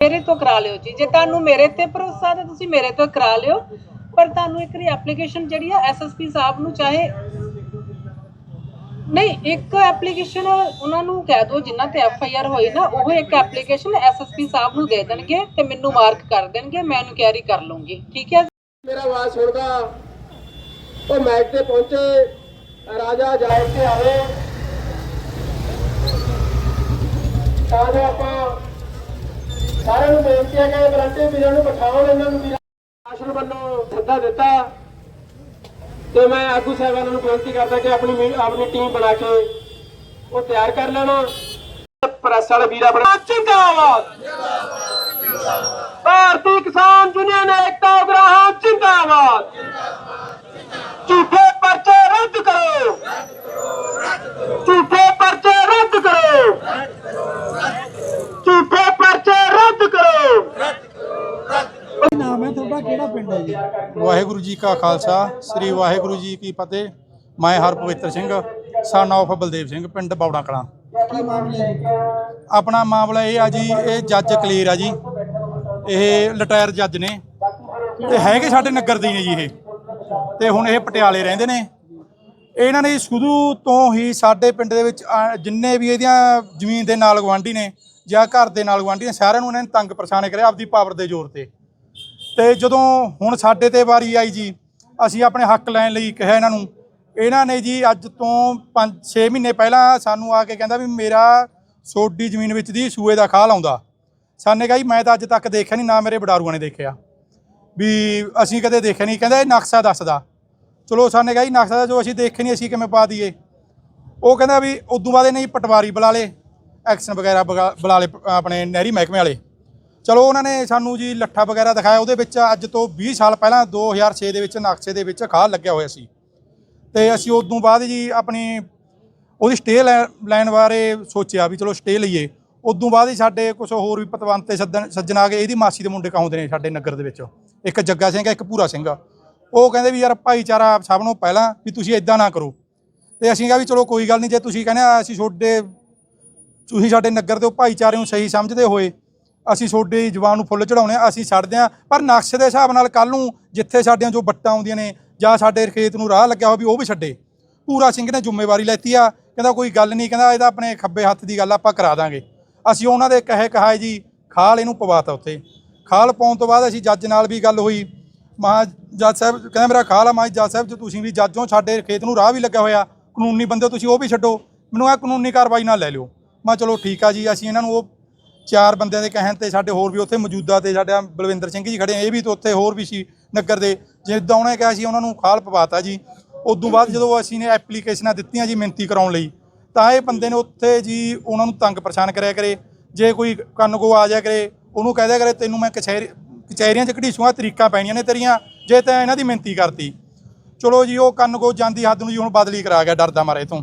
ਮੇਰੇ ਤੋਂ ਕਰਾ ਲਿਓ ਜੀ। ਜੇ ਤੁਹਾਨੂੰ ਮੇਰੇ ਤੇ ਭਰੋਸਾ ਤਾਂ ਤੁਸੀਂ ਮੇਰੇ ਤੋਂ ਕਰਾ ਲਿਓ, ਪਰ ਤੁਹਾਨੂੰ ਇੱਕ ਰੀ ਐਪਲੀਕੇਸ਼ਨ ਜਿਹੜੀ ਆ ਐਸਐਸਪੀ ਸਾਹਿਬ ਨੂੰ ਚਾਹੇ ਨਹੀਂ, ਇੱਕ ਐਪਲੀਕੇਸ਼ਨ ਉਹਨਾਂ ਨੂੰ ਕਹਿ ਦਿਓ, ਜਿਨ੍ਹਾਂ ਤੇ ਐਫ ਆਈ ਆਰ ਹੋਈ ਨਾ, ਉਹ ਇੱਕ ਐਪਲੀਕੇਸ਼ਨ ਐਸਐਸਪੀ ਸਾਹਿਬ ਨੂੰ ਦੇ ਦੇਣਗੇ ਤੇ ਮੈਨੂੰ ਮਾਰਕ ਕਰ ਦੇਣਗੇ, ਮੈਂ ਉਹਨੂੰ ਕੈਰੀ ਕਰ ਲਵਾਂਗੀ ਠੀਕ ਹੈ ਮੇਰਾ ਆਵਾਜ਼ ਸੁਣਦਾ। ਉਹ ਮੈਚ ਤੇ ਪਹੁੰਚੇ, ਰਾਜਾ ਜਾਇ ਕੇ ਆਵੇ ਤਾਂ ਜੋ ਆਪਾਂ ਸਾਰਿਆਂ ਨੂੰ ਬੇਨਤੀ ਹੈ ਕਿ ਬਰੰਟੇ ਵੀਰਾਂ ਨੂੰ ਬਿਠਾਉਣ ਇਹਨਾਂ ਨੂੰ ਵੀਰਾਂ ਆਸ਼ਰ ਵੱਲੋਂ ਸੱਦਾ ਦਿੱਤਾ। ਤੇ ਮੈਂ ਆਗੂ ਸਾਹਿਬਾਨਾਂ ਨੂੰ ਬੇਨਤੀ ਕਰਦਾ ਕਿ ਆਪਣੀ ਆਪਣੀ ਟੀਮ ਬਣਾ ਕੇ ਉਹ ਤਿਆਰ ਕਰ ਲੈਣਾ। ਪ੍ਰੈਸ ਵਾਲੇ ਵੀਰਾ ਬਣਾ ਜਿੰਦਾਬਾਦ। ਭਾਰਤੀ ਕਿਸਾਨ ਯੂਨੀਅਨ ਏਕਤਾ ਉਗਰਾਹਾਂ ਜਿੰਦਾਬਾਦ ਝੂਠੇ ਪਰਚੇ ਰੱਦ ਕਰੋ ਝੂਠੇ ਪਰਚੇ ਰੱਦ ਕਰੋ ਝੂਠੇ ਪਰਚੇ ਰੱਦ ਕਰੋ ਕੀ ਨਾਮ ਹੈ ਤੁਹਾਡਾ ਕਿਹੜਾ ਪਿੰਡ ਹੈ ਜੀ ਵਾਹਿਗੁਰੂ ਜੀ ਕਾ ਖਾਲਸਾ ਸ੍ਰੀ ਵਾਹਿਗੁਰੂ ਜੀ ਕੀ ਫਤਿਹ। ਮੈਂ ਹਰਪਵਿੱਤਰ ਸਿੰਘ ਸਨ ਆਫ ਬਲਦੇਵ ਸਿੰਘ ਪਿੰਡ ਬੌੜਾ ਕਲਾਂ। ਕੀ ਮਾਮਲਾ ਹੈ ਆਪਣਾ ਮਾਮਲਾ ਇਹ ਆ ਜੀ ਇਹ ਜੱਜ ਕਲੀਅਰ ਆ ਜੀ। ਇਹ ਰਿਟਾਇਰ ਜੱਜ ਨੇ। ਤੇ ਹੈਗੇ ਸਾਡੇ ਨਗਰ ਦੇ ਨੇ ਜੀ ਇਹ। ਤੇ ਹੁਣ ਇਹ ਪਟਿਆਲੇ ਰਹਿੰਦੇ ਨੇ। ਇਹਨਾਂ ਨੇ ਸ਼ੁਰੂ ਤੋਂ ਹੀ ਸਾਡੇ ਪਿੰਡ ਦੇ ਵਿੱਚ ਆ- ਜਿੰਨੇ ਵੀ ਇਹਦੀਆਂ ਜ਼ਮੀਨ ਦੇ ਨਾਲ ਗਵਾਂਢੀ ਨੇ ਜਾਂ ਘਰ ਦੇ ਨਾਲ ਗਵਾਂਢੀ ਨੇ ਸਾਰਿਆਂ ਨੂੰ ਇਹਨਾਂ ਨੇ ਤੰਗ ਪਰੇਸ਼ਾਨ ਕਰਿਆ ਆਪਦੀ ਪਾਵਰ ਦੇ ਜ਼ੋਰ ਤੇ। ਤੇ ਜਦੋਂ ਹੁਣ ਸਾਡੇ ਤੇ ਵਾਰੀ ਆਈ ਜੀ, ਅਸੀਂ ਆਪਣੇ ਹੱਕ ਲੈਣ ਲਈ ਕਿਹਾ ਇਹਨਾਂ ਨੂੰ। ਇਹਨਾਂ ਨੇ ਜੀ ਅੱਜ ਤੋਂ 5-6 ਮਹੀਨੇ ਪਹਿਲਾਂ ਸਾਨੂੰ ਆ ਕੇ ਕਹਿੰਦਾ ਵੀ ਮੇਰਾ ਸੋਡੀ ਜ਼ਮੀਨ ਵਿੱਚ ਦੀ ਸੂਏ ਦਾ ਖਾਲ ਆਉਂਦਾ। ਸਾਨੇ ਕਹਾ ਜੀ, ਮੈਂ ਤਾਂ ਅੱਜ ਤੱਕ ਦੇਖਿਆ ਨਹੀਂ, ਨਾ ਮੇਰੇ ਬਡਾਰੂਆਂ ਨੇ ਦੇਖਿਆ। ਵੀ ਅਸੀਂ ਕਦੇ ਦੇਖਿਆ ਨਹੀਂ, ਕਹਿੰਦਾ ਇਹ ਨਕਸ਼ਾ ਦੱਸਦਾ। ਚਲੋ ਸਾਨੇ ਕਹਾ ਜੀ, ਨਕਸ਼ਾ ਦਾ ਜੋ ਅਸੀਂ ਦੇਖੇ ਨਹੀਂ, ਅਸੀਂ ਕਿਵੇਂ ਪਾ ਦਈਏ। ਉਹ ਕਹਿੰਦਾ ਵੀ ਉਦੋਂ ਬਾਅਦ ਇਹਨੇ ਪਟਵਾਰੀ ਬੁਲਾ ਲੇ ਐਕਸ਼ਨ ਵਗੈਰਾ ਬੁਲਾ ਲੇ ਆਪਣੇ ਨਹਿਰੀ ਮਹਿਕਮੇ ਵਾਲੇ। ਚਲੋ ਉਹਨਾਂ ਨੇ ਸਾਨੂੰ ਜੀ ਲੱਠਾ ਵਗੈਰਾ ਦਿਖਾਇਆ। ਉਹਦੇ ਵਿੱਚ ਅੱਜ ਤੋਂ 20 ਸਾਲ ਪਹਿਲਾਂ 2006 ਦੇ ਵਿੱਚ, ਨਕਸ਼ੇ ਦੇ ਵਿੱਚ ਖਾਲ ਲੱਗਿਆ ਹੋਇਆ ਸੀ। ਤੇ ਅਸੀਂ ਉਦੋਂ ਬਾਅਦ ਜੀ ਆਪਣੀ ਉਹਦੀ ਸਟੇ ਲੈਣ ਬਾਰੇ ਸੋਚਿਆ ਵੀ ਚਲੋ ਸਟੇ ਲਈਏ। ਉਦੋਂ ਬਾਅਦ ਹੀ ਸਾਡੇ ਕੁਝ ਹੋਰ ਵੀ ਪਤਵੰਤ ਤੇ ਸੱਜਣ ਸੱਜਣ ਆ ਗਏ। ਇਹਦੀ ਮਾਸੀ ਦੇ ਮੁੰਡੇ ਕਹਾਉਂਦੇ ਨੇ ਸਾਡੇ ਨਗਰ ਦੇ ਵਿੱਚ। ਇੱਕ ਜੱਗਾ ਸਿੰਘ, ਇੱਕ ਪੂਰਾ ਸਿੰਘ। ਉਹ ਕਹਿੰਦੇ ਵੀ ਯਾਰ ਭਾਈਚਾਰਾ ਸਭ ਨੂੰ ਪਹਿਲਾਂ ਵੀ ਤੁਸੀਂ ਇਦਾਂ ਨਾ ਕਰੋ। ਤੇ ਅਸੀਂ ਕਿਹਾ ਵੀ ਚਲੋ ਕੋਈ ਗੱਲ ਨਹੀਂ, ਜੇ ਤੁਸੀਂ ਕਹਿੰਦੇ ਅਸੀਂ ਤੁਹਾਡੇ, ਤੁਸੀਂ ਸਾਡੇ ਨਗਰ ਦੇ ਉਹ ਭਾਈਚਾਰੇ ਨੂੰ ਸਹੀ ਸਮਝਦੇ ਹੋਏ ਅਸੀਂ ਤੁਹਾਡੀ ਜਵਾਨ ਨੂੰ ਫੁੱਲ ਚੜਾਉਣੇ ਆ, ਅਸੀਂ ਛੱਡਦੇ ਆ। ਪਰ ਨਕਸ਼ੇ ਦੇ ਹਿਸਾਬ ਨਾਲ ਕੱਲ ਨੂੰ ਜਿੱਥੇ ਸਾਡੀਆਂ ਜੋ ਬੱਟਾਂ ਆਉਂਦੀਆਂ ਨੇ ਜਾਂ ਸਾਡੇ ਖੇਤ ਨੂੰ ਰਾਹ ਲੱਗਿਆ ਹੋਵੇ ਵੀ ਉਹ ਵੀ ਛੱਡੇ। ਪੂਰਾ ਸਿੰਘ ਨੇ ਜ਼ਿੰਮੇਵਾਰੀ ਲੈਤੀ ਆ, ਕਹਿੰਦਾ ਕੋਈ ਗੱਲ ਨਹੀਂ, ਕਹਿੰਦਾ ਇਹਦਾ ਆਪਣੇ ਖੱਬੇ ਹੱਥ ਦੀ ਗੱਲ ਆਪਾਂ ਕਰਾ ਦਾਂਗੇ। ਅਸੀਂ ਉਹਨਾਂ ਦੇ ਕਹੇ ਕਹਾਏ ਜੀ, ਖਾਲ ਇਹਨੂੰ ਪਵਾਤਾ ਉੱਥੇ। ਖਾਲ ਪਾਉਣ ਤੋਂ ਬਾਅਦ ਅਸੀਂ ਜੱਜ ਨਾਲ ਵੀ ਗੱਲ ਹੋਈ। ਮਹਾ ਜੱਜ ਸਾਹਿਬ ਕਹਿੰਦਾ, ਮੇਰਾ ਖਾਲ ਆ ਮੈਂ ਜੱਜ ਸਾਹਿਬ, ਜੇ ਤੁਸੀਂ ਵੀ ਜੱਜ ਹੋ, ਸਾਡੇ ਖੇਤ ਨੂੰ ਰਾਹ ਵੀ ਲੱਗਿਆ ਹੋਇਆ। ਕਾਨੂੰਨੀ ਬੰਦੇ ਤੁਸੀਂ ਉਹ ਵੀ ਛੱਡੋ। ਮੈਨੂੰ ਆ ਕਾਨੂੰਨੀ ਕਾਰਵਾਈ ਨਾਲ ਲੈ ਲਿਓ। ਮੈਂ ਕਿਹਾ ਚਲੋ ਠੀਕ ਆ ਜੀ, ਅਸੀਂ ਇਹਨਾਂ ਨੂੰ ਉਹ ਚਾਰ ਬੰਦਿਆਂ ਦੇ ਕਹਿਣ ਤੇ ਸਾਡੇ ਹੋਰ ਵੀ ਉੱਥੇ ਮੌਜੂਦਾ ਤੇ ਸਾਡਾ ਬਲਵਿੰਦਰ ਸਿੰਘ ਜੀ ਖੜੇ ਇਹ ਵੀ ਤਾਂ ਉੱਥੇ ਹੋਰ ਵੀ ਸੀ ਨਗਰ ਦੇ। ਜਿੱਦਾਂ ਉਹਨੇ ਕਿਹਾ ਸੀ, ਉਹਨਾਂ ਨੂੰ ਖਾਲ ਪਵਾਤਾ ਜੀ। ਉਦੋਂ ਬਾਅਦ ਜਦੋਂ ਅਸੀਂ ਨੇ ਐਪਲੀਕੇਸ਼ਨਾਂ ਦਿੱਤੀਆਂ ਜੀ ਮਿਹਨਤੀ ਕਰਾਉਣ ਲਈ, ਤਾਂ ਇਹ ਬੰਦੇ ਨੇ ਉੱਥੇ ਜੀ ਉਹਨਾਂ ਨੂੰ ਤੰਗ ਪਰੇਸ਼ਾਨ ਕਰਿਆ ਕਰੇ। ਜੇ ਕੋਈ ਕੰਨ ਕੋ ਆ ਜਾਇਆ ਕਰੇ, ਉਹਨੂੰ ਕਹਿ ਦਿਆ ਕਰੇ, ਤੈਨੂੰ ਮੈਂ ਕਚਹਿਰੀ, ਕਚਹਿਰੀਆਂ 'ਚ ਘੜੀਸੂਆਂ ਤਰੀਕਾਂ ਪੈਣੀਆਂ ਨੇ ਤੇਰੀਆਂ। ਜੇ ਤੈਂ ਇਹਨਾਂ ਦੀ ਮਿਹਨਤੀ ਕਰਤੀ। ਚਲੋ ਜੀ, ਉਹ ਕੰਨ ਕੋ ਜਾਂਦੀ ਹੱਦ ਨੂੰ ਜੀ ਹੁਣ ਬਦਲੀ ਕਰਾ ਗਿਆ ਡਰਦਾ ਮਾਰੇ ਤੋਂ।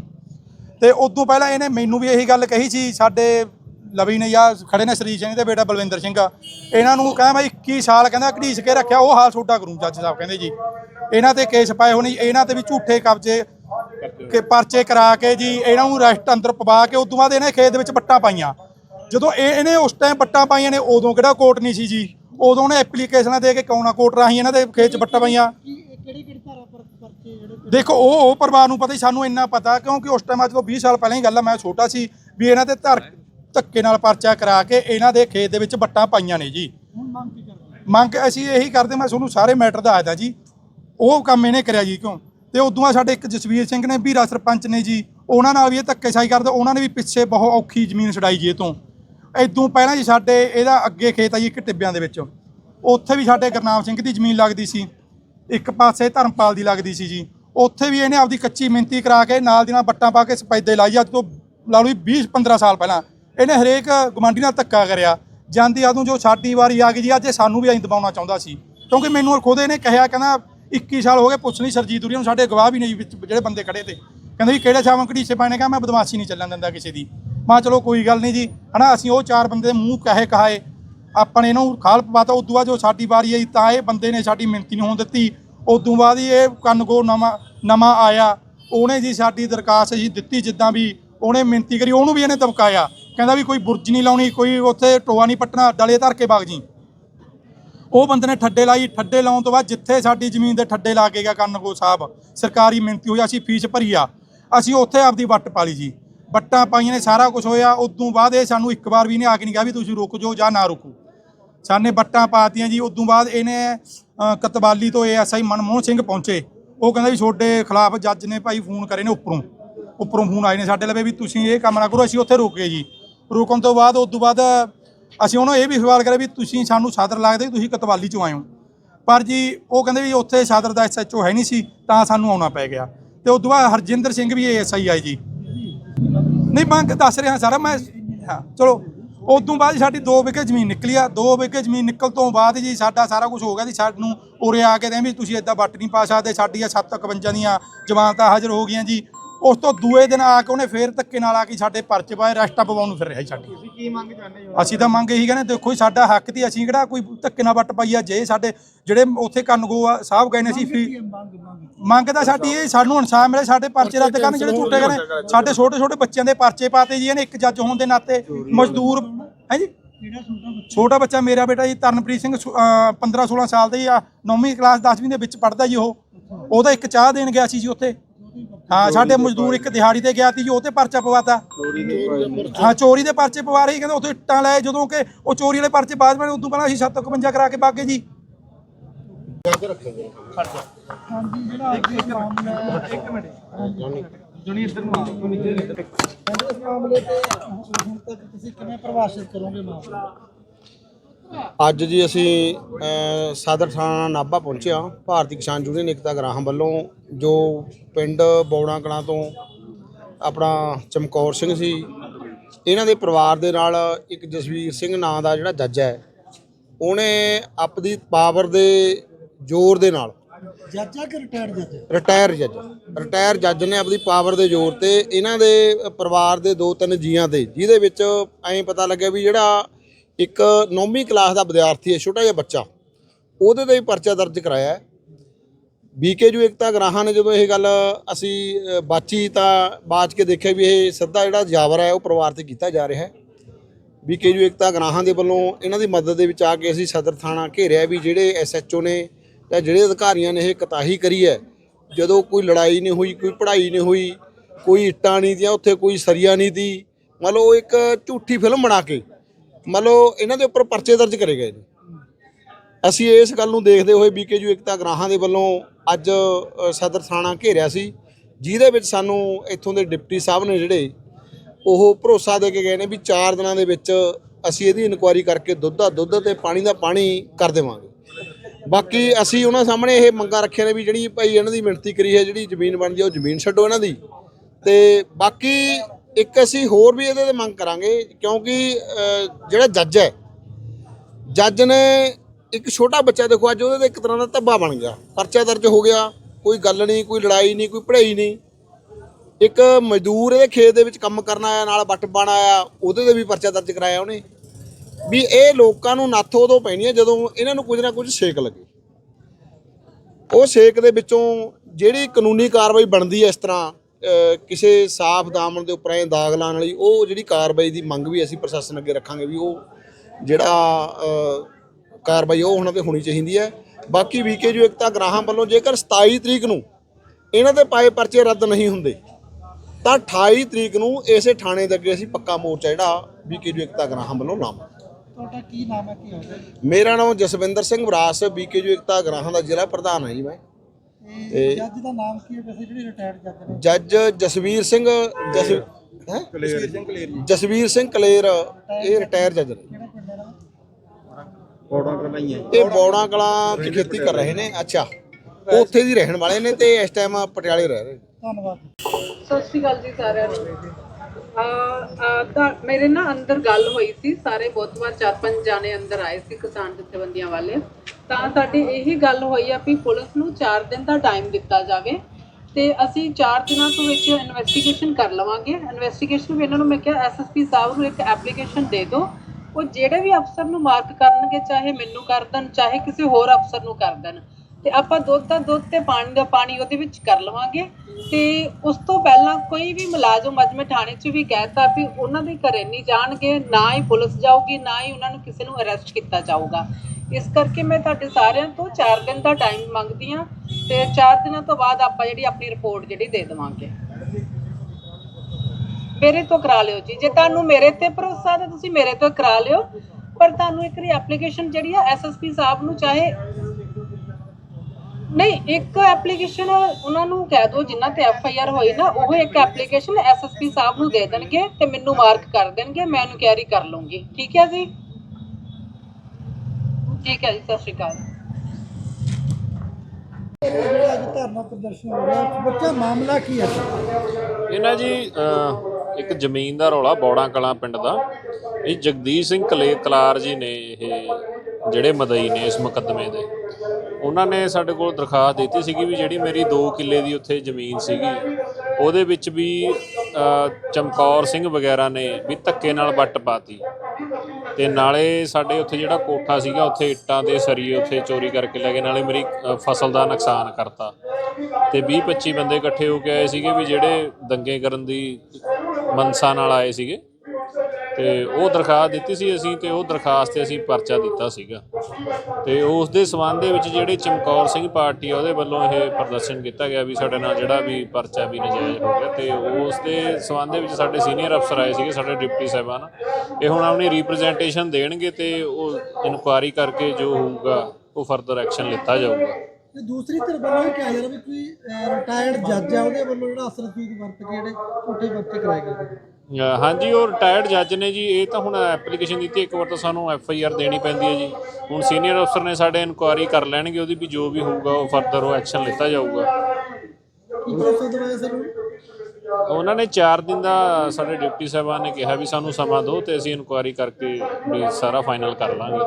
ਤੇ ਉਦੋਂ ਪਹਿਲਾਂ ਇਹਨੇ ਮੈਨੂੰ ਵੀ ਇਹੀ ਗੱਲ ਕਹੀ ਸੀ, ਸਾਡੇ ਲਵੀ ਨੇ ਜਾਂ ਖੜੇ ਨੇ ਸ੍ਰੀ ਸਿੰਘ ਦੇ ਬੇਟਾ ਬਲਵਿੰਦਰ ਸਿੰਘ ਆ। ਇਹਨਾਂ ਨੂੰ ਕਹਿੰਦਾ ਮੈਂ 21 ਸਾਲ ਕਹਿੰਦਾ ਘੜੀਸ ਕੇ ਰੱਖਿਆ, ਉਹ ਹਾਲ ਛੋਟਾ ਕਰੂੰ ਜੱਜ ਸਾਹਿਬ ਕਹਿੰਦੇ ਜੀ। ਇਹਨਾਂ ਤੇ ਕੇਸ ਪਾਏ ਹੋਣੇ ਇਹਨਾਂ ਤੇ ਵੀ ਝੂਠੇ ਕਬਜ਼ੇ ਕਿ ਪਰਚੇ ਕਰਾ ਕੇ ਜੀ, ਇਹਨਾਂ ਨੂੰ ਰੈਸਟ ਅੰਦਰ ਪਵਾ ਕੇ ਉਦੋਂ ਬਾਅਦ ਇਹਨੇ ਖੇਤ ਵਿੱਚ ਬੱਟਾਂ ਪਾਈਆਂ। ਜਦੋਂ ਇਹ ਇਹਨੇ ਉਸ ਟਾਈਮ ਬੱਟਾਂ ਪਾਈਆਂ ਨੇ, ਉਦੋਂ ਕਿਹੜਾ ਕੋਰਟ ਨਹੀਂ ਸੀ ਜੀ। ਉਦੋਂ ਉਹਨੇ ਐਪਲੀਕੇਸ਼ਨਾਂ ਦੇ ਕੇ ਕੌਣਾ ਕੋਰਟ ਰਾਹੀਂ ਇਹਨਾਂ ਦੇ ਖੇਤ 'ਚ ਬੱਟਾਂ ਪਾਈਆਂ। ਦੇਖੋ, ਉਹ ਉਹ ਪਰਿਵਾਰ ਨੂੰ ਪਤਾ ਹੀ ਸਾਨੂੰ ਇੰਨਾ ਪਤਾ, ਕਿਉਂਕਿ ਉਸ ਟਾਈਮ ਅੱਜ ਤੋਂ 20 ਸਾਲ ਪਹਿਲਾਂ ਹੀ ਗੱਲ ਆ, ਮੈਂ ਛੋਟਾ ਸੀ, ਵੀ ਇਹਨਾਂ ਤੇ ਧਰ ਧੱਕੇ ਨਾਲ ਪਰਚਾ ਕਰਾ ਕੇ ਇਹਨਾਂ ਦੇ ਖੇਤ ਦੇ ਵਿੱਚ ਬੱਟਾਂ ਪਾਈਆਂ ਨੇ ਜੀ। ਮੰਗ ਕੀ ਕਰਦੇ? ਮੰਗ ਅਸੀਂ ਇਹੀ ਕਰਦੇ ਮੈਂ ਤੁਹਾਨੂੰ ਸਾਰੇ ਮੈਟਰ ਦਾ ਆਇਦਾ ਜੀ। ਉਹ ਕੰਮ ਇਹਨੇ ਕਰਿਆ ਜੀ ਕਿਉਂ? ਤੇ ਉਦੋਂ ਬਾਅਦ ਸਾਡੇ ਇੱਕ ਜਸਵੀਰ ਸਿੰਘ ਨੇ ਵੀਰਾ ਸਰਪੰਚ ਨੇ ਜੀ ਉਹਨਾਂ ਨਾਲ ਵੀ ਇਹ ਧੱਕੇਸ਼ਾਹੀ ਕਰਦੇ ਉਹਨਾਂ ਨੇ ਵੀ ਪਿੱਛੇ ਬਹੁਤ ਔਖੀ ਜ਼ਮੀਨ ਛਡਾਈ ਜੀ ਇਹ ਤੋਂ। ਇਦੋਂ ਪਹਿਲਾਂ ਜੀ ਸਾਡੇ ਇਹਦਾ ਅੱਗੇ ਖੇਤ ਆ ਜੀ ਇੱਕ ਟਿੱਬਿਆਂ ਦੇ ਵਿੱਚ। ਉੱਥੇ ਵੀ ਸਾਡੇ ਗੁਰਨਾਮ ਸਿੰਘ ਦੀ ਜ਼ਮੀਨ ਲੱਗਦੀ ਸੀ। ਇੱਕ ਪਾਸੇ ਧਰਮਪਾਲ ਦੀ ਲੱਗਦੀ ਸੀ ਜੀ। ਉੱਥੇ ਵੀ ਇਹਨੇ ਆਪਦੀ ਕੱਚੀ ਮਿਹਨਤੀ ਕਰਾ ਕੇ ਨਾਲ ਦੀ ਨਾਲ ਬੱਟਾਂ ਪਾ ਕੇ ਸਪੈਦੇ ਲਾਈ ਅੱਜ ਤੋਂ ਲਾ ਲਓ 20 15 ਸਾਲ ਪਹਿਲਾਂ। ਇਹਨੇ ਹਰੇਕ ਗਵਾਂਢੀ ਨਾਲ ਧੱਕਾ ਕਰਿਆ। ਜਾਂਦੀ ਆਦੋਂ ਜੋ ਸਾਡੀ ਵਾਰੀ ਆ ਗਈ ਜੀ, ਅੱਜ ਇਹ ਸਾਨੂੰ ਵੀ ਐਂ ਦਬਾਉਣਾ ਚਾਹੁੰਦਾ ਸੀ। ਕਿਉਂਕਿ ਮੈਨੂੰ ਖੁਦ ਇਹਨੇ ਕਿਹਾ, ਕਹਿੰਦਾ 21 ਸਾਲ ਹੋ ਗਏ, ਪੁੱਛ ਨਹੀਂ ਸਰਜੀਤ ਉਰੀਆ ਨੂੰ ਸਾਡੇ ਗਵਾਹ ਵੀ ਨਹੀਂ ਵਿੱਚ ਜਿਹੜੇ ਬੰਦੇ ਖੜੇ ਤੇ। ਕਹਿੰਦੇ ਵੀ ਕਿਹੜੇ ਛਾਵਾਂ ਘੜੀਸੇ ਪਾਣੇ ਕਹਾ ਮੈਂ ਬਦਮਾਸ਼ੀ ਨਹੀਂ ਚੱਲਣ ਦਿੰਦਾ ਕਿਸੇ ਦੀ। ਮੈਂ ਚਲੋ ਕੋਈ ਗੱਲ ਨਹੀਂ ਜੀ। ਹਨਾ, ਅਸੀਂ ਉਹ ਚਾਰ ਬੰਦੇ ਦੇ ਮੂੰਹ ਕਹੇ ਕਹਾਏ। ਆਪਾਂ ਨੇ ਇਹਨੂੰ ਖਾਲ ਪਵਾਤਾ, ਉਦੋਂ ਬਾਅਦ ਜੋ ਸਾਡੀ ਵਾਰੀ ਆਈ, ਤਾਂ ਇਹ ਬੰਦੇ ਨੇ ਸਾਡੀ ਮਿਹਨਤੀ ਨਹੀਂ ਹੋਣ ਦਿੱਤੀ। ਉਦੋਂ ਬਾਅਦ ਹੀ ਇਹ ਕੰਨਗੋ ਨਵਾਂ ਨਵਾਂ ਆਇਆ। ਉਹਨੇ ਜੀ ਸਾਡੀ ਦਰਖਾਸਤ ਜੀ ਦਿੱਤੀ ਜਿੱਦਾਂ ਵੀ ਉਹਨੇ ਮਿਹਨਤੀ ਕਰੀ, ਉਹਨੂੰ ਵੀ ਇਹਨੇ ਧਮਕਾਇਆ। ਕਹਿੰਦਾ ਵੀ ਕੋਈ ਬੁਰਜ ਨਹੀਂ ਲਾਉਣੀ, ਕੋਈ ਉੱਥੇ ਟੋਆ ਨਹੀਂ ਪੱਟਣਾ, ਡਲੇ ਧਰ ਕੇ ਵਗ ਜੀ। ਉਹ ਬੰਦੇ ਨੇ ਠੱਡੇ ਲਾਈ, ਠੱਡੇ ਲਾਉਣ ਤੋਂ ਬਾਅਦ ਜਿੱਥੇ ਸਾਡੀ ਜ਼ਮੀਨ ਦੇ ਠੱਡੇ ਲਾ ਕੇ ਗਿਆ ਕੰਨਗੋ ਸਾਹਿਬ, ਸਰਕਾਰੀ ਮਿਹਨਤੀ ਹੋਈ, ਅਸੀਂ ਫੀਸ ਭਰੀ ਆ। ਅਸੀਂ ਉੱਥੇ ਆਪਦੀ ਵੱਟ ਪਾਲੀ ਜੀ। ਵੱਟਾਂ ਪਾਈਆਂ ਨੇ, ਸਾਰਾ ਕੁਝ ਹੋਇਆ, ਉਦੋਂ ਬਾਅਦ ਇਹ ਸਾਨੂੰ ਇੱਕ ਵਾਰ ਵੀ ਨਹੀਂ ਆ ਕੇ ਨਹੀਂ ਕਿਹਾ ਵੀ ਤੁਸੀਂ ਰੁਕ ਜਾਓ ਜਾਂ ਨਾ ਰੁਕੋ। ਸਾਨੇ ਵੱਟਾਂ ਪਾਤੀਆਂ ਜੀ, ਉਦੋਂ ਬਾਅਦ ਇਹਨੇ ਕਤਵਾਲੀ ਤੋਂ ਏਐਸਆਈ ਮਨਮੋਹਨ ਸਿੰਘ ਪਹੁੰਚੇ। ਉਹ ਕਹਿੰਦਾ ਵੀ ਤੁਹਾਡੇ ਖਿਲਾਫ ਜੱਜ ਨੇ ਭਾਈ ਫੋਨ ਕਰੇ ਨੇ ਉੱਪਰੋਂ। ਉੱਪਰੋਂ ਫੋਨ ਆਏ ਨੇ ਸਾਡੇ ਲਵੇ ਵੀ ਤੁਸੀਂ ਇਹ ਕੰਮ ਨਾ ਕਰੋ, ਅਸੀਂ ਉੱਥੇ ਰੁਕੇ ਜੀ। ਰੁਕਣ ਤੋਂ ਬਾਅਦ ਉਦੋਂ ਬਾਅਦ ਅਸੀਂ ਉਹਨੂੰ ਇਹ ਵੀ ਸਵਾਲ ਕਰਿਆ ਵੀ ਤੁਸੀਂ ਸਾਨੂੰ ਸਾਦਰ ਲੱਗਦੇ ਵੀ ਤੁਸੀਂ ਕਤਵਾਲੀ ਚੋਂ ਆਏ ਹੋ। ਪਰ ਜੀ, ਉਹ ਕਹਿੰਦੇ ਵੀ ਉੱਥੇ ਸਾਦਰ ਦਾ ਐਸਐਚਓ ਹੈ ਨਹੀਂ ਸੀ, ਤਾਂ ਸਾਨੂੰ ਆਉਣਾ ਪੈ ਗਿਆ। ਤੇ ਤੋਂ ਬਾਅਦ ਹਰਜਿੰਦਰ ਸਿੰਘ ਵੀ ਏਐਸਆਈ ਆਏ ਜੀ। ਨਹੀਂ, ਮੈਂ ਦੱਸ ਰਿਹਾ ਸਾਰਾ, ਮੈਂ ਹਾਂ, ਚਲੋ। ਉਦੋਂ ਬਾਅਦ ਸਾਡੀ 2 ਵਿਗੇ ਜ਼ਮੀਨ ਨਿਕਲੀ ਆ। 2 ਵਿਗੇ ਜ਼ਮੀਨ ਨਿਕਲ ਤੋਂ ਬਾਅਦ ਜੀ ਸਾਡਾ ਸਾਰਾ ਕੁਝ ਹੋ ਗਿਆ ਜੀ। ਸਾਨੂੰ ਉਰੇ ਆ ਕੇ ਦੇ ਵੀ ਤੁਸੀਂ ਏਦਾਂ ਵੱਟ ਨਹੀਂ ਪਾ ਸਕਦੇ, ਸਾਡੀਆਂ 751 ਦੀਆਂ ਜਮਾਨਤਾਂ ਹਾਜ਼ਰ ਹੋ ਗਈਆਂ ਜੀ। ਉਸ ਤੋਂ ਦੂਏ ਦਿਨ ਆ ਕੇ ਉਹਨੇ ਫੇਰ ਧੱਕੇ ਨਾਲ ਆ ਕੇ ਸਾਡੇ ਪਰਚੇ ਪਾਏ ਰੈਸਟਾ ਪਵਾਉਣ ਨੂੰ ਫਿਰ ਰਿਹਾ ਸਾਡੀ। ਤੁਸੀਂ ਕੀ ਮੰਗ ਚਾਹੁੰਦੇ ਹੋ? ਅਸੀਂ ਤਾਂ ਮੰਗ ਇਹੀ ਕਹਿੰਦੇ ਦੇਖੋ ਜੀ ਸਾਡਾ ਹੱਕ ਦੀ ਅਸੀਂ ਕਿਹੜਾ ਕੋਈ ਧੱਕੇ ਨਾਲ ਵੱਟ ਪਾਈ ਆ ਜੇ ਸਾਡੇ ਜਿਹੜੇ ਉੱਥੇ ਕੰਨਗੋ ਆ ਸਾਹਿਬ ਗਏ ਨੇ ਸੀ ਫੀ ਮੰਗ ਤਾਂ ਸਾਡੀ ਇਹ ਸਾਨੂੰ ਇਨਸਾਫ ਮਿਲੇ ਸਾਡੇ ਪਰਚੇ ਰੱਦ ਕਰਨ ਜਿਹੜੇ ਝੂਠੇ ਕਰੇ ਸਾਡੇ ਛੋਟੇ ਛੋਟੇ ਬੱਚਿਆਂ ਦੇ ਪਰਚੇ ਪਾਤੇ ਜੀ ਇਹਨੇ ਇੱਕ ਜੱਜ ਹੋਣ ਦੇ ਨਾਤੇ ਮਜ਼ਦੂਰ ਹੈ ਜੀ? ਕਿਹੜਾ ਛੋਟਾ ਬੱਚਾ? ਛੋਟਾ ਬੱਚਾ ਮੇਰਾ ਬੇਟਾ ਜੀ ਤਰਨਪ੍ਰੀਤ ਸਿੰਘ 15 16 ਸਾਲ ਦਾ ਹੀ ਆ 9ਵੀਂ ਕਲਾਸ 10ਵੀਂ ਦੇ ਵਿੱਚ ਪੜਦਾ ਜੀ ਉਹ। ਉਹਦਾ ਇੱਕ ਚਾਹ ਦੇਣ ਗਿਆ ਸੀ ਜੀ ਉੱਥੇ। ਹਾਂ ਸਾਡੇ ਮਜ਼ਦੂਰ ਇੱਕ ਦਿਹਾੜੀ ਤੇ ਗਿਆ ਸੀ ਜੀ ਉਹ ਤੇ ਪਰਚਾ ਪਵਾਤਾ। ਹਾਂ ਚੋਰੀ ਦੇ ਪਰਚੇ ਪਵਾ ਰਹੀ ਕਹਿੰਦੇ ਉੱਥੇ ਇੱਟਾਂ ਲਾਏ ਜਦੋਂ ਕਿ ਉਹ ਚੋਰੀ ਵਾਲੇ ਪਰਚੇ ਬਾਅਦ ਵਿੱਚ ਉਦੋਂ ਪਹਿਲਾਂ ਅਸੀਂ 751 ਕਰਾ ਕੇ ਬਾਗੇ ਜੀ। ਇਸ ਮਾਮਲੇ ਤੇ ਹੁਣ ਤੱਕ ਤੁਸੀਂ ਕਿਵੇਂ ਪ੍ਰਭਾਸ਼ਿਤ ਕਰੋਗੇ ਮਾਮਲਾ? ਅੱਜ ਜੀ ਅਸੀਂ ਅ, ਸਦਰ ਥਾਣਾ ਨਾਭਾ ਪਹੁੰਚੇ ਹਾਂ। ਭਾਰਤੀ ਕਿਸਾਨ ਯੂਨੀਅਨ ਏਕਤਾ ਗ੍ਰਾਹਮ ਵੱਲੋਂ ਜੋ ਪਿੰਡ ਬੌੜਾ ਕਲਾਂ ਤੋਂ ਆਪਣਾ ਚਮਕੌਰ ਸਿੰਘ ਸੀ ਇਹਨਾਂ ਦੇ ਪਰਿਵਾਰ ਦੇ ਨਾਲ ਇੱਕ ਜਸਵੀਰ ਸਿੰਘ ਨਾਂ ਦਾ ਜਿਹੜਾ ਜੱਜ ਹੈ ਉਹਨੇ ਆਪਦੀ ਪਾਵਰ ਦੇ ਜ਼ੋਰ ਦੇ ਨਾਲ ਜੱਜ ਆ ਕਿ ਰਿਟਾਇਰਡ ਜੱਜ? ਰਿਟਾਇਰ ਜੱਜ ਰਿਟਾਇਰ ਜੱਜ ਨੇ ਆਪਣੀ ਪਾਵਰ ਦੇ ਜ਼ੋਰ ਤੇ ਇਹਨਾਂ ਦੇ ਪਰਿਵਾਰ ਦੇ ਦੋ ਤਿੰਨ ਜੀਆਂ ਤੇ ਜਿਹਦੇ ਵਿੱਚ ਐਂ ਪਤਾ ਲੱਗਿਆ ਵੀ ਜਿਹੜਾ ਇੱਕ 9ਵੀਂ ਕਲਾਸ ਦਾ ਵਿਦਿਆਰਥੀ ਹੈ, ਛੋਟਾ ਜਿਹਾ ਬੱਚਾ। ਉਹਦੇ ਤੇ ਵੀ ਪਰਚਾ ਦਰਜ ਕਰਾਇਆ ਹੈ। ਬੀਕੇਯੂ ਏਕਤਾ ਗਰਾਹਾਂ ਨੇ ਜਦੋਂ ਇਹ ਗੱਲ ਅਸੀਂ ਬਾਚੀ ਤਾਂ ਬਾਚ ਕੇ ਦੇਖਿਆ ਵੀ ਇਹ ਸਿੱਧਾ ਜਿਹੜਾ ਜਾਵਰ ਹੈ, ਉਹ ਪਰਿਵਾਰ ਤੇ ਕੀਤਾ ਜਾ ਰਿਹਾ ਹੈ। ਬੀਕੇਯੂ ਏਕਤਾ ਗ੍ਰਾਹਾਂ ਦੇ ਵੱਲੋਂ ਇਹਨਾਂ ਦੀ ਮਦਦ ਦੇ ਵਿੱਚ ਆ ਕੇ ਅਸੀਂ ਸਦਰ ਥਾਣਾ ਘੇਰਿਆ ਵੀ ਜਿਹੜੇ ਐਸਐਚਓ ਨੇ ਜਾਂ ਜਿਹੜੇ ਅਧਿਕਾਰੀਆਂ ਨੇ ਇਹ ਕਤਾਹੀ ਕਰੀ ਹੈ। ਜਦੋਂ ਕੋਈ ਲੜਾਈ ਨਹੀਂ ਹੋਈ, ਕੋਈ ਪੜ੍ਹਾਈ ਨਹੀਂ ਹੋਈ, ਕੋਈ ਇੱਟਾਂ ਨਹੀਂ ਦੀਆਂ, ਉੱਥੇ ਕੋਈ ਸਰੀਆ ਨਹੀਂ ਦੀ ਮੰਨ ਲਓ ਇੱਕ ਝੂਠੀ ਫਿਲਮ ਬਣਾ ਕੇ ਮੰਨ ਲਓ ਇਹਨਾਂ ਦੇ ਉੱਪਰ ਪਰਚੇ ਦਰਜ ਕਰੇ ਗਏ ਨੇ। ਅਸੀਂ ਇਸ ਗੱਲ ਨੂੰ ਦੇਖਦੇ ਹੋਏ ਬੀਕੇਯੂ ਏਕਤਾ ਗ੍ਰਾਹਾਂ ਦੇ ਵੱਲੋਂ ਅੱਜ ਸਦਰ ਥਾਣਾ ਘੇਰਿਆ ਸੀ, ਜਿਹਦੇ ਵਿੱਚ ਸਾਨੂੰ ਇੱਥੋਂ ਦੇ ਡਿਪਟੀ ਸਾਹਿਬ ਨੇ ਜਿਹੜੇ ਉਹ ਭਰੋਸਾ ਦੇ ਕੇ ਗਏ ਨੇ ਵੀ 4 ਦਿਨਾਂ ਦੇ ਵਿੱਚ ਅਸੀਂ ਇਹਦੀ ਇਨਕੁਆਇਰੀ ਕਰਕੇ ਦੁੱਧ ਦਾ ਦੁੱਧ ਤੇ ਪਾਣੀ ਦਾ ਪਾਣੀ ਕਰ ਦੇਵਾਂਗੇ। ਬਾਕੀ ਅਸੀਂ ਉਹਨਾਂ ਸਾਹਮਣੇ ਇਹ ਮੰਗਾਂ ਰੱਖੀਆਂ ਨੇ ਵੀ ਜਿਹੜੀ ਭਾਈ ਇਹਨਾਂ ਦੀ ਮਿਹਨਤੀ ਕਰੀ ਹੈ, ਜਿਹੜੀ ਜ਼ਮੀਨ ਬਣ ਹੈ ਉਹ ਜ਼ਮੀਨ ਛੱਡੋ ਇਹਨਾਂ ਦੀ। ਤੇ ਬਾਕੀ ਇੱਕ ਅਸੀਂ ਹੋਰ ਵੀ ਇਹਦੇ ਤੇ ਮੰਗ ਕਰਾਂਗੇ, ਕਿਉਂਕਿ ਜਿਹੜਾ ਜੱਜ ਹੈ, ਜੱਜ ਨੇ ਇੱਕ ਛੋਟਾ ਬੱਚਾ ਦੇਖੋ, ਅੱਜ ਉਹਦੇ ਤੇ ਇੱਕ ਤਰ੍ਹਾਂ ਦਾ ਧੱਬਾ ਬਣ ਗਿਆ। ਪਰਚਾ ਦਰਜ ਹੋ ਗਿਆ, ਕੋਈ ਗੱਲ ਨਹੀਂ, ਕੋਈ ਲੜਾਈ ਨਹੀਂ, ਕੋਈ ਪੜ੍ਹਾਈ ਨਹੀਂ। ਇੱਕ ਮਜ਼ਦੂਰ ਇਹਦੇ ਖੇਤ ਦੇ ਵਿੱਚ ਕੰਮ ਕਰਨ ਆਇਆ, ਨਾਲ ਵੱਟ ਪਾਣ ਆਇਆ, ਉਹਦੇ ਤੇ ਵੀ ਪਰਚਾ ਦਰਜ ਕਰਾਇਆ ਉਹਨੇ। ਵੀ ਇਹ ਲੋਕਾਂ ਨੂੰ ਨੱਥ ਉਦੋਂ ਪੈਣੀ ਹੈ ਜਦੋਂ ਇਹਨਾਂ ਨੂੰ ਕੁਝ ਨਾ ਕੁਝ ਛੇਕ ਲੱਗੇ। ਉਹ ਛੇਕ ਦੇ ਵਿੱਚੋਂ ਜਿਹੜੀ ਕਾਨੂੰਨੀ ਕਾਰਵਾਈ ਬਣਦੀ ਹੈ ਇਸ ਤਰ੍ਹਾਂ ਕਿਸੇ ਸਾਫ਼ ਦਾਮਨ ਦੇ ਉੱਪਰ ਐ ਦਾਗ ਲਾਉਣ ਵਾਲੀ ਉਹ ਜਿਹੜੀ ਕਾਰਵਾਈ ਦੀ ਮੰਗ ਵੀ ਅਸੀਂ ਪ੍ਰਸ਼ਾਸਨ ਅੱਗੇ ਰੱਖਾਂਗੇ ਵੀ ਉਹ ਜਿਹੜਾ ਕਾਰਵਾਈ ਉਹ ਉਹਨਾਂ ਤੇ ਹੋਣੀ ਚਾਹੀਦੀ ਹੈ। ਬਾਕੀ ਵੀਕੇ ਜੋ ਏਕਤਾ ਗ੍ਰਾਹਾਂ ਵੱਲੋਂ ਜੇਕਰ 27 ਤਰੀਕ ਨੂੰ ਇਹਨਾਂ ਦੇ ਪਾਏ ਪਰਚੇ ਰੱਦ ਨਹੀਂ ਹੁੰਦੇ ਤਾਂ 28 ਤਰੀਕ ਨੂੰ ਇਸੇ ਥਾਣੇ ਦੇ ਅੱਗੇ ਅਸੀਂ ਪੱਕਾ ਮੋਰਚਾ ਜਿਹੜਾ ਵੀਕੇ ਜੋ ਏਕਤਾ ਗ੍ਰਾਹਾਂ ਵੱਲੋਂ ਲਾਵਾਂਗੇ। ਤੁਹਾਡਾ ਕੀ ਨਾਮ ਹੈ ਕੀ ਹੋਗਾ ਮੇਰਾ ਨਾਮ ਜਸਵਿੰਦਰ ਸਿੰਘ ਵਰਾਸ ਬੀਕੇ ਜੋ ਏਕਤਾ ਗ੍ਰਾਹਾਂ ਦਾ ਜ਼ਿਲ੍ਹਾ ਪ੍ਰਧਾਨ ਹਾਂ ਜੀ ਮੈਂ। ਇਹ ਜੱਜ ਦਾ ਨਾਮ ਕੀ ਹੈ? ਵੈਸੇ ਜਿਹੜੇ ਰਿਟਾਇਰਡ ਜੱਜ ਨੇ। ਜੱਜ ਜਸਵੀਰ ਸਿੰਘ ਜਸ ਹੈਂ? ਜਸਵੀਰ ਸਿੰਘ ਕਲੇਰ ਇਹ ਰਿਟਾਇਰ ਜੱਜ ਨੇ। ਕਿਹੜਾ ਪਿੰਡ ਹੈ ਇਹ ਬੌੜਾਂ ਕਲਾਂ ਦੀ ਖੇਤੀ ਕਰ ਰਹੇ ਨੇ ਅੱਛਾ। ਉਹ ਉੱਥੇ ਦੀ ਰਹਿਣ ਵਾਲੇ ਨੇ ਤੇ ਇਸ ਟਾਈਮ ਪਟਿਆਲੇ ਰਹਿ ਰਹੇ ਨੇ। ਧੰਨਵਾਦ। ਸਤਿ ਸ਼੍ਰੀ ਅਕਾਲ ਜੀ ਸਾਰਿਆਂ ਨੂੰ। ਆ ਆ ਤਾਂ ਮੇਰੇ ਨਾ ਅੰਦਰ ਗੱਲ ਹੋਈ ਸੀ ਸਾਰੇ ਬਹੁਤ ਵਾਰ ਚਾਰ ਪੰਜ ਜਾਣੇ ਅੰਦਰ ਆਏ ਸੀ ਕਿਸਾਨ ਜਥੇਬੰਦੀਆਂ ਵਾਲੇ। ਤਾਂ ਸਾਡੀ ਇਹੀ ਗੱਲ ਹੋਈ ਆ ਵੀ ਪੁਲਿਸ ਨੂੰ 4 ਦਿਨ ਦਾ ਟਾਈਮ ਦਿੱਤਾ ਜਾਵੇ ਤੇ ਅਸੀਂ 4 ਦਿਨਾਂ ਤੋਂ ਵਿੱਚ ਇਨਵੈਸਟੀਗੇਸ਼ਨ ਕਰ ਲਵਾਂਗੇ। ਇਨਵੈਸਟੀਗੇਸ਼ਨ ਵੀ ਇਹਨਾਂ ਨੂੰ ਮੈਂ ਕਿਹਾ ਐਸਐਸਪੀ ਸਾਹਿਬ ਨੂੰ ਇੱਕ ਐਪਲੀਕੇਸ਼ਨ ਦੇ ਦਿਓ। ਉਹ ਜਿਹੜੇ ਵੀ ਅਫਸਰ ਨੂੰ ਮਾਰਕ ਕਰਨਗੇ, ਚਾਹੇ ਮੈਨੂੰ ਕਰ ਦੇਣ, ਚਾਹੇ ਕਿਸੇ ਹੋਰ ਅਫਸਰ ਨੂੰ ਕਰ ਦੇਣ, ਤੇ ਆਪਾਂ ਦੁੱਧ ਦਾ ਦੁੱਧ ਤੇ ਪਾਣੀ ਦਾ ਪਾਣੀ ਉਹਦੇ ਵਿੱਚ ਕਰ ਲਵਾਂਗੇ। ਤੇ ਉਸ ਤੋਂ ਪਹਿਲਾਂ ਕੋਈ ਵੀ ਮੁਲਾਜ਼ਮ ਅਜਮੇ ਥਾਣੇ 'ਚ ਵੀ ਕਹਿਤਾ ਵੀ ਉਹਨਾਂ ਦੇ ਘਰੇ ਨਹੀਂ ਜਾਣਗੇ, ਨਾ ਹੀ ਪੁਲਿਸ ਜਾਊਗੀ, ਨਾ ਹੀ ਉਹਨਾਂ ਨੂੰ ਕਿਸੇ ਨੂੰ ਅਰੈਸਟ ਕੀਤਾ ਜਾਊਗਾ। ਇਸ ਕਰਕੇ ਮੈਂ ਤੁਹਾਡੇ ਸਾਰਿਆਂ ਤੋਂ 4 ਦਿਨ ਦਾ ਟਾਈਮ ਮੰਗਦੀ ਹਾਂ ਤੇ 4 ਦਿਨਾਂ ਤੋਂ ਬਾਅਦ ਆਪਾਂ ਜਿਹੜੀ ਆਪਣੀ ਰਿਪੋਰਟ ਜਿਹੜੀ ਦੇ ਦੇਵਾਂਗੇ। ਮੇਰੇ ਤੋਂ ਕਰਾ ਲਿਓ ਜੀ। ਜੇ ਤੁਹਾਨੂੰ ਮੇਰੇ ਤੇ ਭਰੋਸਾ ਤਾਂ ਤੁਸੀਂ ਮੇਰੇ ਤੋਂ ਕਰਾ ਲਿਓ, ਪਰ ਤੁਹਾਨੂੰ ਇੱਕ ਰੀ ਐਪਲੀਕੇਸ਼ਨ ਜਿਹੜੀ ਆ ਐਸਐਸਪੀ ਸਾਹਿਬ ਨੂੰ ਚਾਹੇ ਨਹੀਂ, ਇੱਕ ਐਪਲੀਕੇਸ਼ਨ ਉਹਨਾਂ ਨੂੰ ਕਹਿ ਦਿਓ ਜਿਨ੍ਹਾਂ ਤੇ ਐਫ ਆਈ ਆਰ ਹੋਈ ਨਾ, ਉਹ ਇੱਕ ਐਪਲੀਕੇਸ਼ਨ ਐਸਐਸਪੀ ਸਾਹਿਬ ਨੂੰ ਦੇ ਦੇਣਗੇ ਤੇ ਮੈਨੂੰ ਮਾਰਕ ਕਰ ਦੇਣਗੇ, ਮੈਂ ਉਹਨੂੰ ਕੈਰੀ ਕਰ ਲੂੰਗੀ ਠੀਕ ਹੈ ਜੀ? ਠੀਕ ਹੈ ਜੀ ਸਤਿ ਸ਼੍ਰੀ ਅਕਾਲ। ਜਿਹੜਾ ਅੱਜ ਧਰਨਾ ਪ੍ਰਦਰਸ਼ਨ ਹੋ ਰਿਹਾ ਉਸ ਬੱਚਾ ਮਾਮਲਾ ਕੀ ਹੈ? ਇਹਨਾਂ ਜੀ ਅਹ, ਇੱਕ ਜ਼ਮੀਨ ਦਾ ਰੌਲਾ ਬੌੜਾ ਕਲਾਂ ਪਿੰਡ ਦਾ। ਇਹ ਜਗਦੀਸ਼ ਸਿੰਘ ਕਲੇ ਕਲਾਰ ਜੀ ਨੇ ਇਹ ਜਿਹੜੇ ਮਦਈ ਨੇ ਇਸ ਮੁਕੱਦਮੇ ਦੇ। ਉਹਨਾਂ ਨੇ ਸਾਡੇ ਕੋਲ ਦਰਖਾਸਤ ਦਿੱਤੀ ਸੀਗੀ ਵੀ ਜਿਹੜੀ ਮੇਰੀ 2 ਕਿੱਲੇ ਦੀ ਉੱਥੇ ਜ਼ਮੀਨ ਸੀਗੀ ਉਹਦੇ ਵਿੱਚ ਵੀ ਅਹ, ਚਮਕੌਰ ਸਿੰਘ ਵਗੈਰਾ ਨੇ ਵੀ ਧੱਕੇ ਨਾਲ ਵੱਟ ਪਾਤੀ। ਤੇ ਨਾਲੇ ਸਾਡੇ ਉੱਥੇ ਜਿਹੜਾ ਕੋਠਾ ਸੀਗਾ ਉੱਥੇ ਇੱਟਾਂ ਦੇ ਸਰੀਏ ਉੱਥੇ ਚੋਰੀ ਕਰਕੇ ਲੈ ਗਏ ਨਾਲੇ ਮੇਰੀ ਅ, ਫਸਲ ਦਾ ਨੁਕਸਾਨ ਕਰਤਾ। ਤੇ 20 25 ਬੰਦੇ ਇਕੱਠੇ ਹੋ ਕੇ ਆਏ ਸੀਗੇ ਵੀ ਜਿਹੜੇ ਦੰਗੇ ਕਰਨ ਦੀ ਮਨਸਾ ਨਾਲ ਆਏ ਸੀਗੇ। ਤੇ ਉਹ ਦਰਖਾਸਤ ਦਿੱਤੀ ਸੀ ਅਸੀਂ ਤੇ ਉਹ ਦਰਖਾਸਤ ਤੇ ਅਸੀਂ ਪਰਚਾ ਦਿੱਤਾ ਸੀਗਾ। ਤੇ ਉਸ ਦੇ ਸਬੰਧ ਦੇ ਵਿੱਚ ਜਿਹੜੇ ਚਮਕੌਰ ਸਿੰਘ ਪਾਰਟੀ ਆ, ਉਹਦੇ ਵੱਲੋਂ ਇਹ ਪ੍ਰਦਰਸ਼ਨ ਕੀਤਾ ਗਿਆ ਵੀ ਸਾਡੇ ਨਾਲ ਜਿਹੜਾ ਵੀ ਪਰਚਾ ਵੀ ਨਜਾਇਜ਼ ਹੋ ਗਿਆ ਤੇ ਉਸ ਦੇ ਸਬੰਧ ਦੇ ਵਿੱਚ ਸਾਡੇ ਸੀਨੀਅਰ ਅਫਸਰ ਆਏ ਸੀਗੇ, ਸਾਡੇ ਡਿਪਟੀ ਸਾਹਿਬਾਨ। ਇਹ ਹੁਣ ਆਪਣੀ ਰਿਪਰੈਜ਼ੈਂਟੇਸ਼ਨ ਦੇਣਗੇ ਤੇ ਉਹ ਇਨਕੁਆਰੀ ਕਰਕੇ ਜੋ ਹੋਊਗਾ, ਉਹ ਫਰਦਰ ਐਕਸ਼ਨ ਲਿੱਤਾ ਜਾਊਗਾ। ਤੇ ਦੂਸਰੀ ਧਿਰ ਵੱਲੋਂ ਇਹ ਕਿਹਾ ਜਾ ਰਿਹਾ ਵੀ ਕੋਈ ਰਿਟਾਇਰਡ ਜੱਜ ਆ, ਉਹਦੇ ਵੱਲੋਂ ਜਿਹੜਾ ਅਸਲ ਸੂਦ ਵਰਤ ਕੇ ਜਿਹੜੇ ਝੂਠੇ ਪਰਚੇ ਕਰਾਏ ਗਏ ਹਾਂਜੀ ਉਹ ਰਿਟਾਇਰਡ ਜੱਜ ਨੇ ਜੀ ਇਹ ਤਾਂ ਹੁਣ ਐਪਲੀਕੇਸ਼ਨ ਦਿੱਤੀ ਇੱਕ ਵਾਰ ਤਾਂ ਸਾਨੂੰ ਐਫ ਆਈ ਆਰ ਦੇਣੀ ਪੈਂਦੀ ਹੈ ਜੀ। ਹੁਣ ਸੀਨੀਅਰ ਅਫਸਰ ਨੇ ਸਾਡੇ ਇਨਕੁਆਰੀ ਕਰ ਲੈਣਗੇ ਉਹਦੀ ਵੀ ਜੋ ਵੀ ਹੋਊਗਾ ਉਹ ਫਰਦਰ ਉਹ ਐਕਸ਼ਨ ਲਿੱਤਾ ਜਾਊਗਾ। ਉਹਨਾਂ ਨੇ 4 ਦਿਨ ਦਾ ਸਾਡੇ ਡਿਪਟੀ ਸਾਹਿਬਾਨ ਨੇ ਕਿਹਾ ਵੀ ਸਾਨੂੰ ਸਮਾਂ ਦਿਓ ਤੇ ਅਸੀਂ ਇਨਕੁਆਰੀ ਕਰਕੇ ਵੀ ਸਾਰਾ ਫਾਈਨਲ ਕਰ ਲਾਂਗੇ।